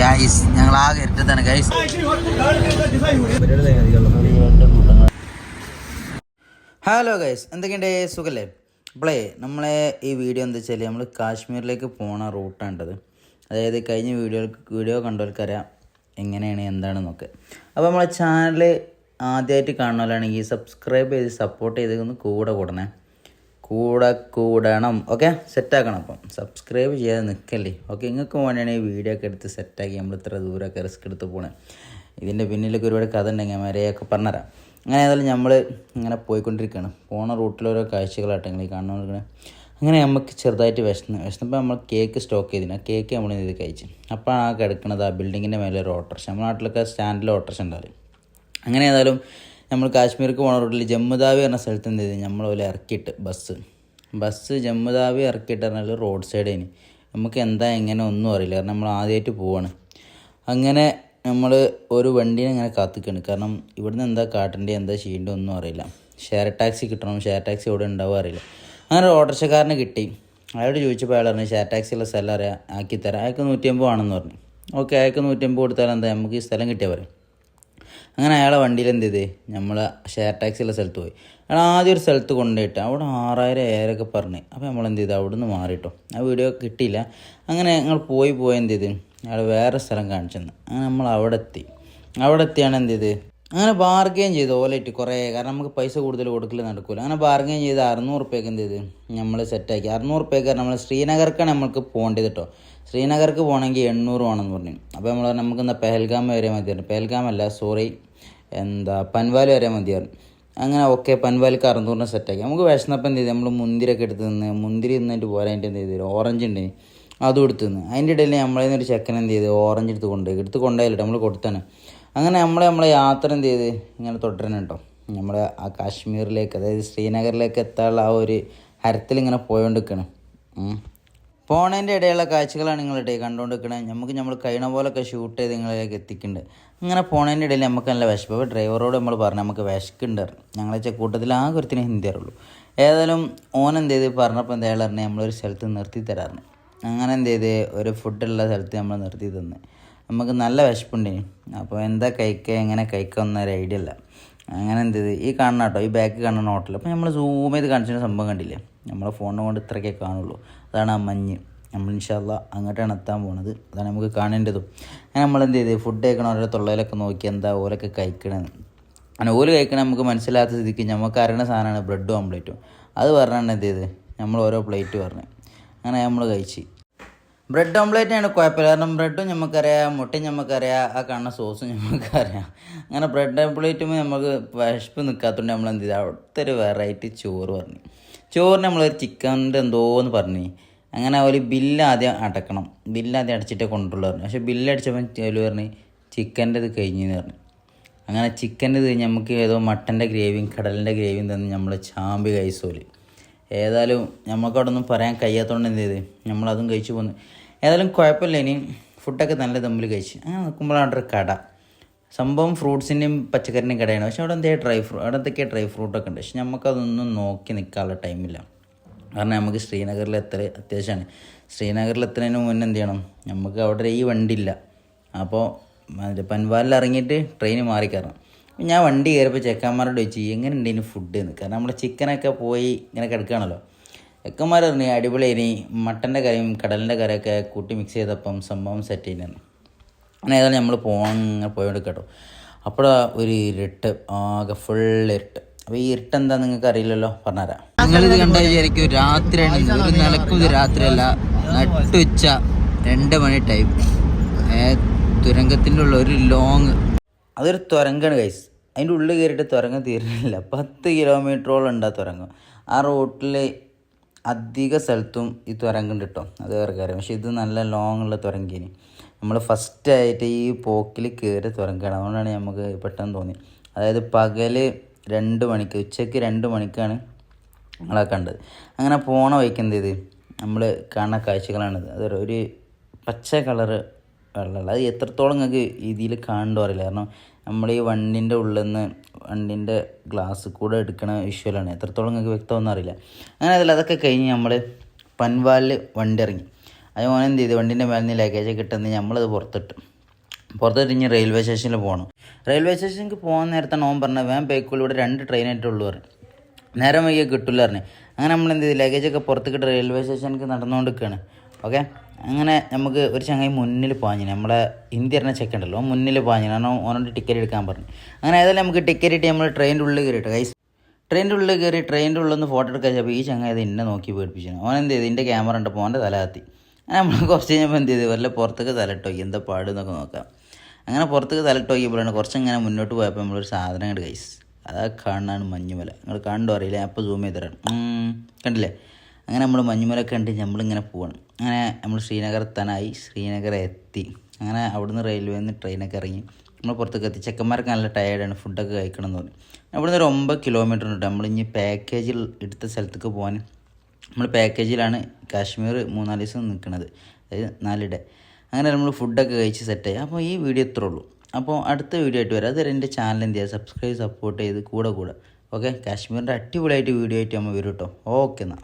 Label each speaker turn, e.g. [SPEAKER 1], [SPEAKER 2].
[SPEAKER 1] Guys ഞങ്ങൾ guys hello guys എന്തൊക്കെയുണ്ട്? സുഖല്ലേ? അപ്പോളേ നമ്മളെ ഈ വീഡിയോ എന്താ വെച്ചാൽ നമ്മൾ കാശ്മീരിലേക്ക് പോണ റൂട്ടാണ്ടത് അതായത് കഴിഞ്ഞ വീഡിയോ വീഡിയോ കണ്ടവർക്കറിയാം എങ്ങനെയാണ് എന്താണെന്നൊക്കെ അപ്പോൾ നമ്മളെ ചാനൽ ആദ്യമായിട്ട് കാണുന്നവരാണെങ്കിൽ സബ്സ്ക്രൈബ് ചെയ്ത് സപ്പോർട്ട് ചെയ്ത് ഒന്ന് കൂടെ കൂടണേ. കൂടെ കൂടണം ഓക്കെ സെറ്റാക്കണം അപ്പം. സബ്സ്ക്രൈബ് ചെയ്യാതെ നിൽക്കല്ലേ ഓക്കെ നിങ്ങൾക്ക് വേണ്ടിയാണ് ഈ വീഡിയോ ഒക്കെ എടുത്ത് സെറ്റാക്കി നമ്മൾ ഇത്ര ദൂരമൊക്കെ റിസ്ക് എടുത്ത് പോണേ. ഇതിന്റെ പിന്നിലൊക്കെ ഒരുപാട് കഥ ഉണ്ടെങ്കിൽ മരയൊക്കെ പറഞ്ഞുതരാം. അങ്ങനെ ഏതായാലും നമ്മൾ ഇങ്ങനെ പോയിക്കൊണ്ടിരിക്കുകയാണ് പോണ റൂട്ടിലോരോ കാഴ്ചകളായിട്ട് നിങ്ങൾ ഈ അങ്ങനെ നമുക്ക് ചെറുതായിട്ട് വിശന്ന് വിശന്നപ്പോൾ നമ്മൾ കേക്ക് സ്റ്റോക്ക് ചെയ്തിന്. ആ കേക്ക് നമ്മൾ ഇത് കഴിച്ചു? അപ്പോഴാണ് ആ കിടക്കുന്നത് ആ ബിൽഡിങ്ങിന്റെ മേലെ ഒരു ഓട്ടർഷ നമ്മുടെ നാട്ടിലൊക്കെ സ്റ്റാൻഡിൽ ഓട്ടർഷ ഉണ്ടാവില്ല അങ്ങനെ ഏതായാലും നമ്മൾ കാശ്മീർക്ക് പോണ റൂട്ടിൽ ജമ്മുദാവി പറഞ്ഞ സ്ഥലത്ത് എന്ത് ചെയ്തു? നമ്മൾ പോലെ ഇറക്കിയിട്ട് ബസ്. ബസ് ജമ്മുദാവി ഇറക്കിയിട്ട് പറഞ്ഞാൽ റോഡ് ഇനി നമുക്ക് എന്താ എങ്ങനെ ഒന്നും അറിയില്ല. കാരണം നമ്മൾ ആദ്യമായിട്ട് പോവാണ്. അങ്ങനെ നമ്മൾ ഒരു വണ്ടീനെ ഇങ്ങനെ കാത്തിക്കാണ്. കാരണം ഇവിടുന്ന് എന്താ കാട്ടേണ്ടത് എന്താ ചെയ്യേണ്ടത് ഒന്നും അറിയില്ല. ഷെയർ ടാക്സി കിട്ടണം. ഷെയർ ടാക്സി എവിടെ ഉണ്ടാവുക അറിയില്ല. അങ്ങനെ ഓട്ടോറിക്ഷക്കാരനെ കിട്ടി. അയാളോട് ചോദിച്ചപ്പോൾ അയാൾ പറഞ്ഞു ഷെയർ ടാക്സിയുള്ള സ്ഥലം അറിയാം. ആക്കി തരാം അയാൾക്ക് നൂറ്റിയമ്പത് ആണെന്ന് പറഞ്ഞു. ഓക്കെ അയാൾക്ക് നൂറ്റി അമ്പത് കൊടുത്താൽ എന്താ? നമുക്ക് ഈ സ്ഥലം കിട്ടിയാൽ പറയും അങ്ങനെ അയാളെ വണ്ടിയിൽ എന്ത് ചെയ്ത്? നമ്മൾ ഷെയർ ടാക്സിയുള്ള സ്ഥലത്ത് പോയി. അയാൾ ആദ്യം ഒരു സ്ഥലത്ത് കൊണ്ടുപോയിട്ട് അവിടെ ആറായിരം ഏഴരൊക്കെ പറഞ്ഞ്. അപ്പോൾ നമ്മൾ എന്ത് ചെയ്തു? അവിടെ നിന്ന് മാറിയിട്ടോ ആ വീഡിയോ കിട്ടിയില്ല. അങ്ങനെ ഞങ്ങൾ പോയി പോയി എന്ത് ചെയ്ത്? അയാൾ വേറെ സ്ഥലം കാണിച്ചു തന്നു. അങ്ങനെ നമ്മൾ അവിടെ എത്തി. അവിടെ എത്തിയാണ് എന്ത് ചെയ്ത്? അങ്ങനെ ബാർഗെയിൻ ചെയ്തു ഓലയിട്ട് കുറേ. കാരണം നമുക്ക് പൈസ കൂടുതൽ കൊടുക്കില്ല നടക്കില്ല അങ്ങനെ ബാർഗെയിൻ ചെയ്ത് അറുന്നൂറ് റുപ്യക്ക് എന്ത് ചെയ്ത്? നമ്മൾ സെറ്റാക്കി അറുന്നൂറ് റുപ്യക്ക് നമ്മൾ ശ്രീനഗർക്കാണ് നമ്മൾക്ക് പോകേണ്ടത് കേട്ടോ. ശ്രീനഗർക്ക് പോകണമെങ്കിൽ എണ്ണൂറ് വേണമെന്ന് പറഞ്ഞു. അപ്പോൾ നമ്മൾ നമുക്ക് എന്താ പെഹൽഗാം വരെ മതിയായിരുന്നു പെഹൽഗാം അല്ല സോറി എന്താ പൻവാൽ വരെ മതിയായിരുന്നു അങ്ങനെ ഓക്കെ പൻവാലിക്ക് അറുന്നൂറിന് സെറ്റാക്കി നമുക്ക് വിശന്നപ്പം എന്ത് ചെയ്തു? നമ്മൾ മുന്തിരിയൊക്കെ എടുത്ത് നിന്ന് മുന്തിരി തിന്നിട്ട് പോരാൻ എന്ത് ചെയ്തു? ഓറഞ്ച് ഉണ്ട്. അതും എടുത്ത് നിന്ന് അതിന്റെ ഇടയിൽ നമ്മളെ ഒരു ചെക്കൻ എന്ത് ചെയ്ത്? ഓറഞ്ച് എടുത്ത് കൊണ്ടുപോയി. എടുത്ത് കൊണ്ടുപോയില്ല നമ്മൾ കൊടുത്താണ്. അങ്ങനെ നമ്മൾ നമ്മളെ യാത്ര എന്ത് ചെയ്ത്? ഇങ്ങനെ തുടരണം കേട്ടോ നമ്മൾ ആ കാശ്മീരിലേക്ക് അതായത് ശ്രീനഗറിലേക്ക് എത്താനുള്ള ആ ഒരു ഹരത്തിൽ ഇങ്ങനെ പോയോണ്ടിരിക്കണം. പോണതിന്റെ ഇടയിലുള്ള കാഴ്ചകളാണ് നിങ്ങളുടെ കണ്ടുകൊണ്ട് നമുക്ക് നമ്മൾ കഴിയണ പോലൊക്കെ ഷൂട്ട് ചെയ്ത് നിങ്ങളിലേക്ക് എത്തിക്കുന്നുണ്ട് അങ്ങനെ പോണതിന്റെ ഇടയിൽ നമുക്ക് നല്ല വിശപ്പ് ഡ്രൈവറോട് നമ്മൾ പറഞ്ഞു നമുക്ക് വിശക്കുണ്ട് ഞങ്ങളെ കൂട്ടത്തിൽ ആ ഒരുത്തിന് ഹിന്ദി അറിയുള്ളൂ. ഏതായാലും ഓൻ എന്ത് ചെയ്ത്? പറഞ്ഞപ്പോൾ എന്തായാലും അറിഞ്ഞാൽ നമ്മളൊരു സ്ഥലത്ത് നിർത്തി തരാറുണ്ട് അങ്ങനെ എന്ത് ചെയ്ത്? ഒരു ഫുഡുള്ള സ്ഥലത്ത് നമ്മൾ നിർത്തി തന്ന്. നമുക്ക് നല്ല വിശപ്പുണ്ടിനി അപ്പോൾ എന്താ കഴിക്കുക എങ്ങനെ കഴിക്കുക എന്നൊരു ഐഡിയ ഇല്ല. അങ്ങനെ എന്ത് ചെയ്ത് ഈ കാണുന്ന കേട്ടോ ഈ ബാക്ക് കാണുന്ന ഹോട്ടൽ അപ്പോൾ നമ്മൾ സൂം ചെയ്ത് കാണിച്ചിട്ട് സംഭവം കണ്ടില്ലേ? നമ്മളെ ഫോണിനെ കൊണ്ട് ഇത്രയൊക്കെ കാണുള്ളൂ. അതാണ് ആ മഞ്ഞ്. നമ്മൾ ഇൻഷാല്ല അങ്ങോട്ടാണ് എത്താൻ പോണത്. അതാണ് നമുക്ക് കാണേണ്ടതും. അങ്ങനെ നമ്മൾ എന്ത് ചെയ്ത് ഫുഡ് കഴിക്കണം ഓരോ തൊള്ളയിലൊക്കെ നോക്കി എന്താ ഓരൊക്കെ കഴിക്കണമെന്ന് അങ്ങനെ ഓൽ കഴിക്കണ നമുക്ക് മനസ്സിലാത്ത സ്ഥിതിക്ക് നമുക്ക് അറിയുന്ന സാധനമാണ് ബ്രെഡും ഓംപ്ലേറ്റും അത് പറഞ്ഞാണ് എന്ത് ചെയ്ത് നമ്മൾ ഓരോ പ്ലേറ്റ് പറഞ്ഞു. അങ്ങനെ നമ്മൾ കഴിച്ച്. ബ്രെഡ് ഓംപ്ലേറ്റ് ആണ് കുഴപ്പമില്ല. കാരണം ബ്രെഡും നമുക്കറിയാം മുട്ടയും നമുക്കറിയാം ആ കാണുന്ന സോസും നമുക്കറിയാം അങ്ങനെ ബ്രെഡ് ഓംപ്ലേറ്റും നമുക്ക് വിശപ്പ് നിൽക്കാത്തതുകൊണ്ട് നമ്മൾ എന്ത് ചെയ്തു? അവിടുത്തെ ഒരു വെറൈറ്റി ചോറ് പറഞ്ഞു. ചോറിന് നമ്മളൊരു ചിക്കന്റെ എന്തോന്ന് പറഞ്ഞു. അങ്ങനെ ഒരു ബില്ല് ആദ്യം അടക്കണം. ബില്ല് ആദ്യം അടച്ചിട്ടേ കൊണ്ടുള്ളൂ പറഞ്ഞു. പക്ഷേ ബില്ല് അടിച്ചപ്പോൾ ചെലു പറഞ്ഞു ചിക്കന്റെ ഇത് കഴിഞ്ഞെന്ന് പറഞ്ഞു. അങ്ങനെ ചിക്കന്റെ ഇത് നമുക്ക് ഏതോ മട്ടന്റെ ഗ്രേവിയും കടലിന്റെ ഗ്രേവിയും തന്ന് നമ്മൾ ചാമ്പി കഴിച്ചോൽ. ഏതായാലും നമുക്ക് അവിടെ ഒന്നും പറയാൻ കഴിയാത്തതുകൊണ്ട് എന്ത് ചെയ്ത്? നമ്മളതും കഴിച്ചു പോന്നു. ഏതായാലും കുഴപ്പമില്ല ഇനി. ഫുഡൊക്കെ നല്ല തമ്മിൽ കഴിച്ച്. അങ്ങനെ നോക്കുമ്പോഴാണ് ഒരു കട. സംഭവം ഫ്രൂട്ട്സിന്റെയും പച്ചക്കറിന്റെയും കടയാണ്. പക്ഷെ അവിടെ എന്തെങ്കിലും ഡ്രൈ ഫ്രൂ അവിടെ എന്തൊക്കെ ഡ്രൈ ഫ്രൂട്ടൊക്കെ ഉണ്ട്. പക്ഷെ നമുക്കതൊന്നും നോക്കി നിൽക്കാനുള്ള ടൈമില്ല. കാരണം നമുക്ക് ശ്രീനഗറിൽ എത്ര അത്യാവശ്യമാണ് ശ്രീനഗറിൽ എത്തുന്നതിന് മുന്നേ എന്ത് ചെയ്യണം? നമുക്ക് അവിടെ ഈ വണ്ടി ഇല്ല അപ്പോൾ പൻവാലിൽ ഇറങ്ങിയിട്ട് ട്രെയിൻ മാറി ഞാൻ വണ്ടി കയറിയപ്പോൾ ചെക്കന്മാരോട് ചോദിച്ചു എങ്ങനെ ഇനി ഫുഡ് എന്ന് കാരണം നമ്മുടെ ചിക്കനൊക്കെ പോയി ഇങ്ങനെ കിടക്കുകയാണല്ലോ ചെക്കന്മാർ പറഞ്ഞു അടിപൊളി ഇനി മട്ടന്റെ കറിയും കടലിന്റെ കറിയൊക്കെ കൂട്ടി മിക്സ് ചെയ്തപ്പം സംഭവം സെറ്റ് ചെയ്യുന്നതാണ് അങ്ങനെ ഏതായാലും നമ്മൾ പോകാൻ പോയോണ്ട് കേട്ടോ. അപ്പോൾ ഒരു ഇരുട്ട് ആകെ ഫുൾ ഇരുട്ട്. അപ്പോൾ ഈ ഇരുട്ട് എന്താ നിങ്ങൾക്ക് അറിയില്ലല്ലോ? പറഞ്ഞുതരാം. നിങ്ങളിത് കണ്ടാൽ വിചാരിക്കും രാത്രിയാണ്. ഒരു നിലക്കും രാത്രിയല്ല. നട്ടുച്ച രണ്ട് മണി ടൈം തുരങ്കത്തിന്റെ ഉള്ള ഒരു ലോങ് അതൊരു തുരങ്കാണ് കൈസ് അതിന്റെ ഉള്ളിൽ കയറിയിട്ട് തുരങ്കം തീരുന്നില്ല. പത്ത് കിലോമീറ്ററോളം ഉണ്ട് ആ ആ റോട്ടിൽ അധിക സ്ഥലത്തും ഈ തുരങ്കുണ്ട് കേട്ടോ അത് വേറെ കാര്യം പക്ഷേ ഇത് നല്ല ലോങ് ഉള്ള തുരങ്കിന്. നമ്മൾ ഫസ്റ്റ് ആയിട്ട് ഈ പോക്കിൽ കയറി തുരങ്കാണ്. അതുകൊണ്ടാണ് നമുക്ക് പെട്ടെന്ന് തോന്നി അതായത് പകൽ രണ്ട് മണിക്ക് ഉച്ചയ്ക്ക് രണ്ട് മണിക്കാണ് നമ്മളെ കണ്ടത്. അങ്ങനെ പോണ വഴിക്ക് എന്ത് ചെയ്ത്? നമ്മൾ കാണുന്ന കാഴ്ചകളാണിത്. അത് ഒരു പച്ച കളറ് വെള്ളമുള്ള അത് എത്രത്തോളം നിങ്ങൾക്ക് ഇതിൽ കാണണ്ടോ അറിയില്ല. കാരണം നമ്മൾ ഈ വണ്ടിന്റെ ഉള്ളിൽ നിന്ന് വണ്ടിന്റെ ഗ്ലാസ് കൂടെ എടുക്കണ വിഷ്വലാണ് എത്രത്തോളം നിങ്ങൾക്ക് വ്യക്തമൊന്നും അറിയില്ല. അങ്ങനെ അതിൽ അതൊക്കെ കഴിഞ്ഞ് നമ്മൾ പൻവാലിൽ വണ്ടി ഇറങ്ങി അത് ഓൻ എന്ത് ചെയ്തു? വണ്ടീന്റെ മേലെ നിന്ന് ലഗേജ് കിട്ടുന്നത് നമ്മളത് പുറത്തിട്ട്. പുറത്തിട്ട് ഇനി റെയിൽവേ സ്റ്റേഷനിൽ പോകണം റെയിൽവേ സ്റ്റേഷനിലേക്ക് പോകാൻ നേരത്തെ ഓൻ പറഞ്ഞത് വേം ഇവിടെ രണ്ട് ട്രെയിനായിട്ടുള്ളൂ പറഞ്ഞു. നേരം വൈകിയ കിട്ടില്ല പറഞ്ഞു. അങ്ങനെ നമ്മൾ എന്ത് ചെയ്തു ലഗേജൊക്കെ പുറത്തേക്കിട്ട് റെയിൽവേ സ്റ്റേഷനിലേക്ക് നടന്നുകൊണ്ടിരിക്കുകയാണ് ഓക്കെ അങ്ങനെ നമുക്ക് ഒരു ചങ്ങായി മുന്നിൽ പാഞ്ഞു നമ്മളെ ഇന്ത്യ പറഞ്ഞ ചെക്ക് ഉണ്ടല്ലോ മുന്നിൽ പാഞ്ഞു കാരണം ഓനോട് ടിക്കറ്റ് എടുക്കാൻ പറഞ്ഞു. അങ്ങനെ ഏതായാലും നമുക്ക് ടിക്കറ്റ് കിട്ടി നമ്മൾ ട്രെയിനിന്റെ ഉള്ളിൽ കയറിയിട്ട് കൈസ് ട്രെയിനിന്റെ ഉള്ളിൽ കയറി ട്രെയിനിന്റെ ഉള്ളിൽ നിന്ന് ഫോട്ടോ എടുക്കാൻ വെച്ചപ്പോൾ ഈ ചങ്ങായി അത് എന്നെ നോക്കി പേടിപ്പിച്ചു ഓൻ എന്ത് ചെയ്തു? ഇതിന്റെ ക്യാമറ ഉണ്ട് പോന്റെ തല അങ്ങനെ നമ്മൾ കുറച്ച് കഴിഞ്ഞപ്പോൾ എന്ത് ചെയ്തു? വല്ല പുറത്തേക്ക് തലട്ടോ എന്താ പാട് എന്നൊക്കെ നോക്കാം. അങ്ങനെ പുറത്തേക്ക് തലട്ടോക്കിയപ്പോഴാണ് കുറച്ചിങ്ങനെ മുന്നോട്ട് പോയപ്പോൾ നമ്മളൊരു സാധനം കണ്ട് കൈസ് അതാ കാണാണ് മഞ്ഞുമല. നിങ്ങൾ കണ്ടോ? അറിയില്ല. അപ്പോൾ സൂം ചെയ്ത് തരാം കണ്ടില്ലേ? അങ്ങനെ നമ്മൾ മഞ്ഞുമല കണ്ട് നമ്മളിങ്ങനെ പോവാണ്. അങ്ങനെ നമ്മൾ ശ്രീനഗർ എത്താനായി ശ്രീനഗർ എത്തി അങ്ങനെ അവിടുന്ന് റെയിൽവേയിൽ നിന്ന് ട്രെയിനൊക്കെ ഇറങ്ങി. നമ്മൾ പുറത്തേക്ക് എത്തി. ചെക്കന്മാർക്ക് നല്ല ടയേർഡാണ് ഫുഡൊക്കെ കഴിക്കണം എന്ന് പറഞ്ഞു. അവിടുന്ന് ഒരു ഒമ്പത് കിലോമീറ്റർ ഉണ്ട്. നമ്മൾ ഇനി പാക്കേജിൽ എടുത്ത സ്ഥലത്തേക്ക് പോകാൻ നമ്മൾ പാക്കേജിലാണ് കാശ്മീർ മൂന്നാൽ ദിവസം നിൽക്കുന്നത് അതായത് നാലിടെ. അങ്ങനെ നമ്മൾ ഫുഡൊക്കെ കഴിച്ച് സെറ്റായി അപ്പോൾ ഈ വീഡിയോ ഇത്രേ ഉള്ളൂ. അപ്പോൾ അടുത്ത വീഡിയോ ആയിട്ട് വരാം. അതുവരെ എന്റെ ചാനൽ എന്ത് ചെയ്യുക? സബ്സ്ക്രൈബ് സപ്പോർട്ട് ചെയ്ത് കൂടെ കൂടെ. ഓക്കെ കാശ്മീരിന്റെ അടിപൊളിയായിട്ട് വീഡിയോ ആയിട്ട് നമ്മൾ വരും കേട്ടോ. ഓക്കെ എന്നാൽ